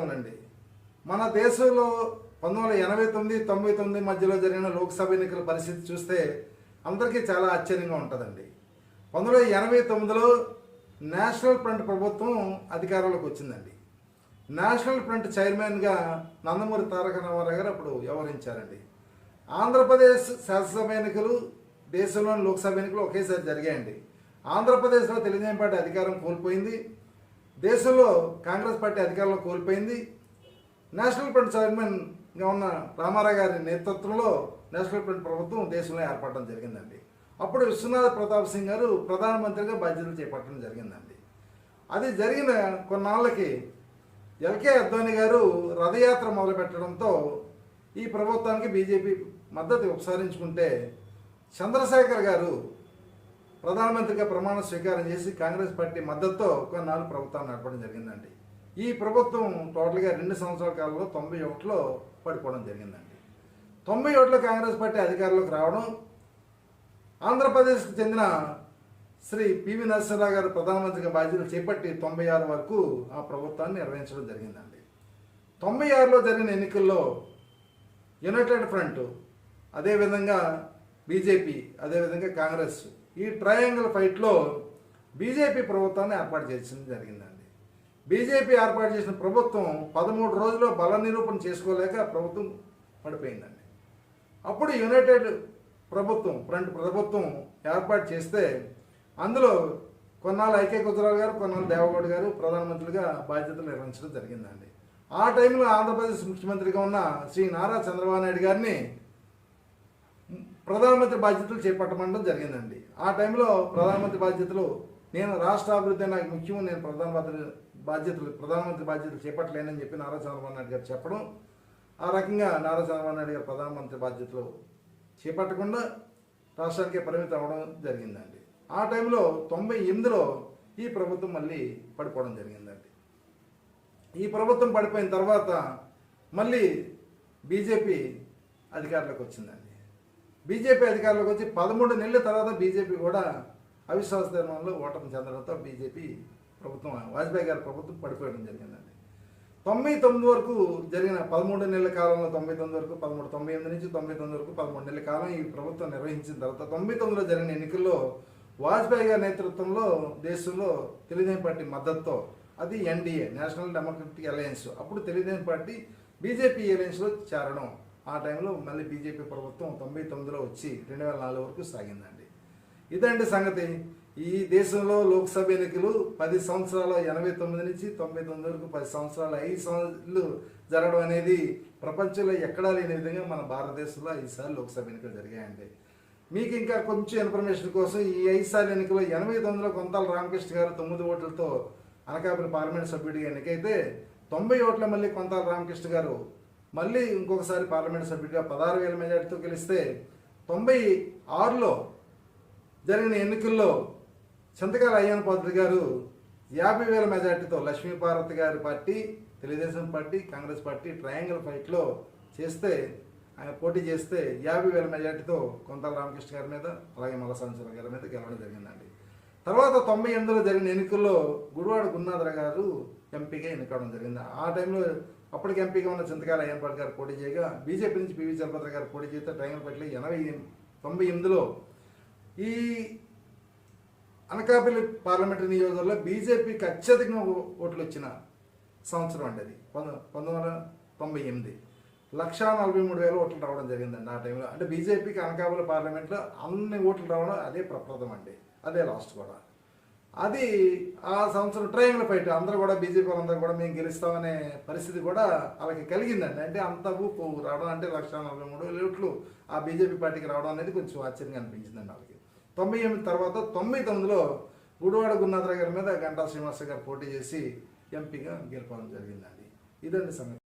అవునండి మన దేశంలో పంతొమ్మిది వందల ఎనభై తొమ్మిది తొంభై తొమ్మిది మధ్యలో జరిగిన లోక్సభ ఎన్నికల పరిస్థితి చూస్తే అందరికీ చాలా ఆశ్చర్యంగా ఉంటుందండి. పంతొమ్మిది వందల ఎనభై తొమ్మిదిలో నేషనల్ ఫ్రంట్ ప్రభుత్వం అధికారంలోకి వచ్చిందండి. నేషనల్ ఫ్రంట్ చైర్మన్గా నందమూరి తారక రామారావు గారు అప్పుడు వ్యవహరించారండి. ఆంధ్రప్రదేశ్ శాసనసభ ఎన్నికలు దేశంలోని లోక్సభ ఎన్నికలు ఒకేసారి జరిగాయండి. ఆంధ్రప్రదేశ్లో తెలుగుదేశం పార్టీ అధికారం కోల్పోయింది. దేశంలో కాంగ్రెస్ పార్టీ అధికారంలో కోల్పోయింది. నేషనల్ ఫ్రంట్ చైర్మన్గా ఉన్న రామారావు గారి నేతృత్వంలో నేషనల్ ఫ్రంట్ ప్రభుత్వం దేశంలో ఏర్పడడం జరిగిందండి. అప్పుడు విశ్వనాథ్ ప్రతాప్ సింగ్ గారు ప్రధానమంత్రిగా బాధ్యతలు చేపట్టడం జరిగిందండి. అది జరిగిన కొన్నాళ్ళకి ఎల్కే అద్వానీ గారు రథయాత్ర మొదలుపెట్టడంతో ఈ ప్రభుత్వానికి బీజేపీ మద్దతు ఉపసారించుకుంటే చంద్రశేఖర్ గారు ప్రధానమంత్రిగా ప్రమాణ స్వీకారం చేసి కాంగ్రెస్ పార్టీ మద్దతుతో కొన్నాళ్ళు ప్రభుత్వాన్ని నడపడం జరిగిందండి. ఈ ప్రభుత్వం టోటల్గా రెండు సంవత్సరాల కాలంలో తొంభై ఒకటిలో పడిపోవడం జరిగిందండి. తొంభై ఒకటిలో కాంగ్రెస్ పార్టీ అధికారంలోకి రావడం ఆంధ్రప్రదేశ్కి చెందిన శ్రీ పివి నరసింహరావు గారు ప్రధానమంత్రిగా బాధ్యతలు చేపట్టి తొంభై ఆరు వరకు ఆ ప్రభుత్వాన్ని నిర్వహించడం జరిగిందండి. తొంభై ఆరులో జరిగిన ఎన్నికల్లో యునైటెడ్ ఫ్రంట్ అదేవిధంగా బీజేపీ అదేవిధంగా కాంగ్రెస్ ఈ ట్రయాంగిల్ ఫైట్లో బీజేపీ ప్రభుత్వాన్ని ఏర్పాటు చేసిన జరిగిందండి. బీజేపీ ఏర్పాటు చేసిన ప్రభుత్వం పదమూడు రోజుల్లో బల నిరూపణ చేసుకోలేక ప్రభుత్వం పడిపోయిందండి. అప్పుడు యునైటెడ్ ప్రభుత్వం ఫ్రంట్ ప్రభుత్వం ఏర్పాటు చేస్తే అందులో కొన్నాళ్ళు ఐకే గుజరాల్ గారు కొన్నాళ్ళు దేవగౌడ్ గారు ప్రధానమంత్రిగా బాధ్యతలు నిర్వహించడం జరిగిందండి. ఆ టైంలో ఆంధ్రప్రదేశ్ ముఖ్యమంత్రిగా ఉన్న శ్రీ నారా చంద్రబాబు నాయుడు గారిని ప్రధానమంత్రి బాధ్యతలు చేపట్టమనడం జరిగిందండి. ఆ టైంలో ప్రధానమంత్రి బాధ్యతలు నేను రాష్ట్ర అభివృద్ధి నాకు ముఖ్యం నేను ప్రధానమంత్రి బాధ్యతలు ప్రధానమంత్రి బాధ్యతలు చేపట్టలేనని చెప్పి నారా చంద్రబాబు నాయుడు గారు చెప్పడం ఆ రకంగా నారా చంద్రబాబు నాయుడు గారు ప్రధానమంత్రి బాధ్యతలు చేపట్టకుండా రాష్ట్రానికే పరిమితం అవ్వడం జరిగిందండి. ఆ టైంలో తొంభై ఎనిమిదిలో ఈ ప్రభుత్వం మళ్ళీ పడిపోవడం జరిగిందండి. ఈ ప్రభుత్వం పడిపోయిన తర్వాత మళ్ళీ బీజేపీ అధికారంలోకి వచ్చిందండి. బీజేపీ అధికారంలోకి వచ్చి పదమూడు నెలల తర్వాత బీజేపీ కూడా అవిశ్వాస తీర్మానంలో ఓటమి చెందడంతో బీజేపీ ప్రభుత్వం వాజ్పేయి గారి ప్రభుత్వం పడిపోయడం జరిగిందండి. తొంభై తొమ్మిది వరకు జరిగిన పదమూడు నెలల కాలంలో తొంభై తొమ్మిది వరకు పదమూడు తొంభై ఎనిమిది నుంచి తొంభై తొమ్మిది వరకు పదమూడు నెలల కాలం ఈ ప్రభుత్వం నిర్వహించిన తర్వాత తొంభై తొమ్మిదిలో జరిగిన ఎన్నికల్లో వాజ్పేయి గారి నేతృత్వంలో దేశంలో తెలుగుదేశం పార్టీ మద్దతుతో అది ఎన్డీఏ నేషనల్ డెమోక్రటిక్ అలయన్స్ అప్పుడు తెలుగుదేశం పార్టీ బీజేపీ అలయన్స్లో చేరడం. ఆ టైంలో మళ్ళీ బీజేపీ ప్రభుత్వం తొంభై తొమ్మిదిలో వచ్చి రెండు వేల నాలుగు వరకు సాగిందండి. ఇదండి సంగతి. ఈ దేశంలో లోక్సభ ఎన్నికలు పది సంవత్సరాల ఎనభై తొమ్మిది నుంచి తొంభై తొమ్మిది వరకు పది సంవత్సరాల ఐదు సంవత్సరాలు జరగడం అనేది ప్రపంచంలో ఎక్కడా లేని విధంగా మన భారతదేశంలో ఐదుసార్లు లోక్సభ ఎన్నికలు జరిగాయండి. మీకు ఇంకా కొంచెం ఇన్ఫర్మేషన్ కోసం ఈ ఐదు సార్లు ఎన్నికల్లో ఎనభై తొమ్మిదిలో కొంతాల రామకృష్ణ గారు తొమ్మిది ఓట్లతో అనకాపల్లి పార్లమెంట్ సభ్యుడిగా ఎన్నికైతే తొంభై ఓట్ల మళ్ళీ కొంతాల రామకృష్ణ గారు మళ్ళీ ఇంకొకసారి పార్లమెంట్ సభ్యుడిగా పదహారు వేల మెజార్టీతో గెలిస్తే తొంభై ఆరులో జరిగిన ఎన్నికల్లో చింతకాల అయ్యన్న పాత్రుడు గారు యాభై వేల మెజార్టీతో లక్ష్మీపార్వతి గారి party Telugudesam party Congress party triangle ఫైట్లో చేస్తే ఆయన పోటీ చేస్తే యాభై వేల మెజార్టీతో కొంతల రామకృష్ణ గారి మీద అలాగే మలసాంచర గారి మీద గెలవడం జరిగిందండి. తర్వాత తొంభై ఎనిమిదిలో జరిగిన ఎన్నికల్లో గుడివాడ గున్నాధర గారు ఎంపీగా ఎన్నుకోవడం జరిగింది. ఆ టైంలో అప్పటికి ఎంపీగా ఉన్న చింతకాల అయ్యంపాటి గారు పోటీ చేయగా బీజేపీ నుంచి పివి చలపత్ర గారు పోటీ చేస్తే ట్రయాంగిల్ పట్ల ఎనభై తొంభై ఎనిమిదిలో ఈ అనకాపల్లి పార్లమెంటరీ నియోజకవర్గంలో బీజేపీకి అత్యధికంగా ఓట్లు వచ్చిన సంవత్సరం అండి అది. పంతొమ్మిది పంతొమ్మిది వందల తొంభై ఎనిమిది. లక్షా నలభై మూడు వేల ఓట్లు రావడం జరిగిందండి ఆ టైంలో. అంటే బీజేపీకి అనకాపల్లి పార్లమెంట్లో అన్ని ఓట్లు రావడం అదే ప్రప్రదం అండి అదే లాస్ట్ కూడా. అది ఆ సంవత్సరం ట్రయాంగిల్ ఫైట్ అందరూ కూడా బీజేపీ వాళ్ళందరూ కూడా మేము గెలుస్తామనే పరిస్థితి కూడా వాళ్ళకి కలిగిందండి. అంటే అంత ఊపు రావడం అంటే లక్ష నలభై మూడు వేల ఓట్లు ఆ బీజేపీ పార్టీకి రావడం అనేది కొంచెం ఆశ్చర్యంగా అనిపించిందండి వాళ్ళకి. తొంభై ఎనిమిది తర్వాత తొంభై తొమ్మిదిలో గుడివాడ గురునాథరావు గారి మీద గంటా శ్రీనివాస గారు పోటీ చేసి ఎంపీగా గెలపడం జరిగిందండి. ఇదండి సంగతి.